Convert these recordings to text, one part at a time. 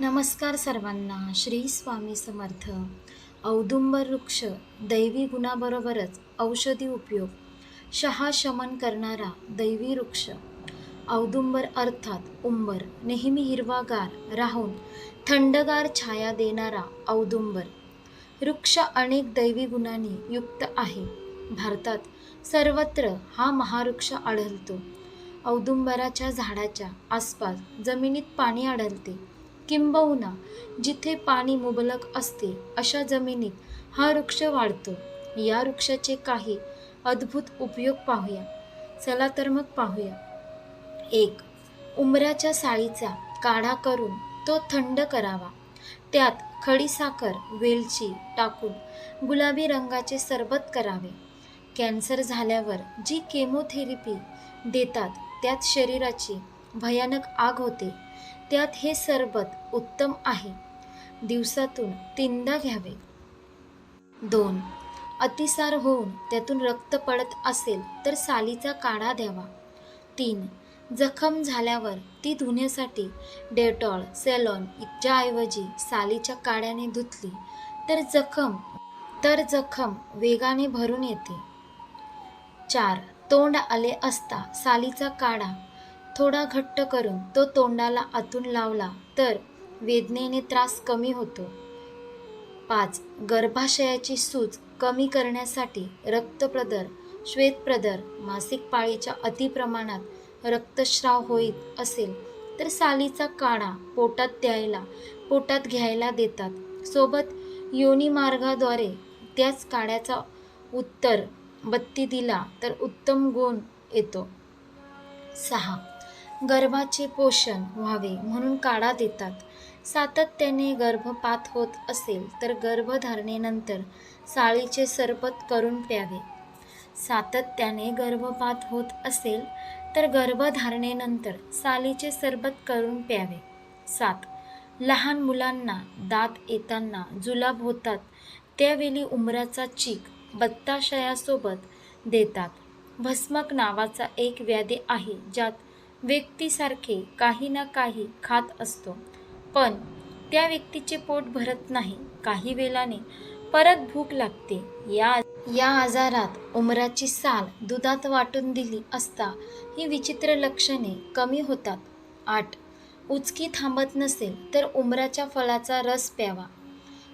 नमस्कार सर्वांना श्री स्वामी समर्थ. औदुंबर वृक्ष दैवी गुणाबरोबरच औषधी उपयोग. शहा शमन करणारा दैवी वृक्ष. औदुंबर अर्थात उंबर नेहमी हिरवागार राहून थंडगार छाया देणारा औदुंबर. वृक्ष अनेक दैवी गुणांनी युक्त आहे. भारतात सर्वत्र हा महावृक्ष आढळतो. औदुंबराच्या झाडाच्या आसपास जमिनीत पाणी आढळते. किंबहुना जिथे पाणी मुबलक असते अशा जमिनीत हा वृक्ष वाढतो. या वृक्षाचे काही अद्भुत उपयोग पाहूया. चला तर मग पाहूया. एक उमराच्या साळीचा काढा करून तो थंड करावा. त्यात खडीसाखर वेलची टाकून गुलाबी रंगाचे सरबत करावे. कॅन्सर झाल्यावर जी केमोथेरपी देतात त्यात शरीराची भयानक आग होते. त्यात हे सरबत उत्तम आहे. दिवसातून तीनदा घ्यावे. दोन. अतिसार होऊन त्यातून रक्त पडत असेल तर सालीचा काढा द्यावा. तीन. जखम झाल्यावर ती धुण्यासाठी डेटॉल सेलॉन इच्छाऐवजी सालीच्या काड्याने धुतली तर जखम तर जखम वेगाने भरून येते. चार. तोंड आले असता सालीचा काढा थोडा घट्ट करून तो तोंडाला आतून लावला तर वेदनेने त्रास कमी होतो. पाच. गर्भाशयाची सूज कमी करण्यासाठी रक्तप्रदर श्वेतप्रदर मासिक पाळीच्या अतिप्रमाणात रक्तस्राव होईत असेल तर सालीचा काढा पोटात द्यायला पोटात घ्यायला देतात. सोबत योनी मार्गाद्वारे त्याच काड्याचा उत्तर बत्ती दिला तर उत्तम गुण येतो. सहा. गर्भाचे पोषण व्हावे म्हणून काढा देतात. सातत्याने गर्भपात होत असेल तर गर्भधारणेनंतर साळीचे सरबत करून प्यावे. सातत्याने गर्भपात होत असेल तर गर्भधारणेनंतर सालीचे सरबत करून प्यावे. सात. लहान मुलांना दात येताना जुलाब होतात त्यावेळी उमराचा चीक बत्ताशयासोबत देतात. भस्मक नावाचा एक व्याधी आहे ज्यात व्यक्तीसारखे काही ना काही खात असतो. पण त्या व्यक्तीचे पोट भरत नाही काही वेळाने. परत भूक लागते. या या आजारात उमराची साल दुधात वाटून दिली असता ही विचित्र लक्षणे कमी होतात. आठ. उचकी थांबत नसेल तर उमराच्या फळाचा रस प्यावा.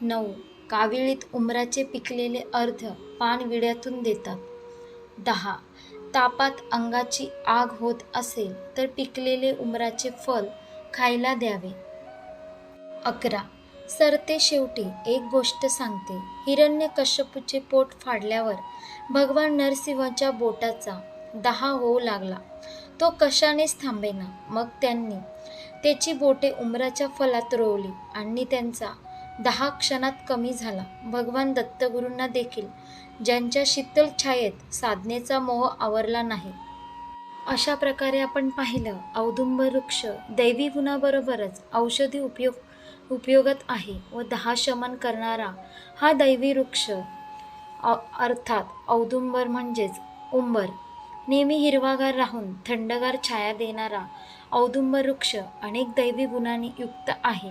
नऊ. काविळीत उमराचे पिकलेले अर्ध पान विड्यातून देतात. दहा. तापात अंगाची आग होत असेल तर पिकलेले उमराचे फल खायला द्यावे. अकरा. सरते शेवटी एक गोष्ट सांगते. हिरण्य कश्यपूचे पोट फाडल्यावर भगवान नरसिंहाच्या बोटाचा दहा होऊ लागला. तो कशानेच थांबेना. मग त्यांनी त्याची बोटे उमराच्या फलात रोवली आणि त्यांचा दहा क्षणात कमी झाला. भगवान दत्तगुरूंना देखील ज्यांच्या शीतल छायेत साधनेचा मोह आवरला नाही. अशा प्रकारे आपण पाहिलं औदुंब वृक्ष दैवी गुणाबरोबरच औषधी उपयोग उपयोगात आहे व दहा शमन करणारा हा दैवी वृक्ष अर्थात औदुंबर म्हणजेच उंबर नेहमी हिरवागार राहून थंडगार छाया देणारा औदुंबर वृक्ष अनेक दैवी गुणांनी युक्त आहे.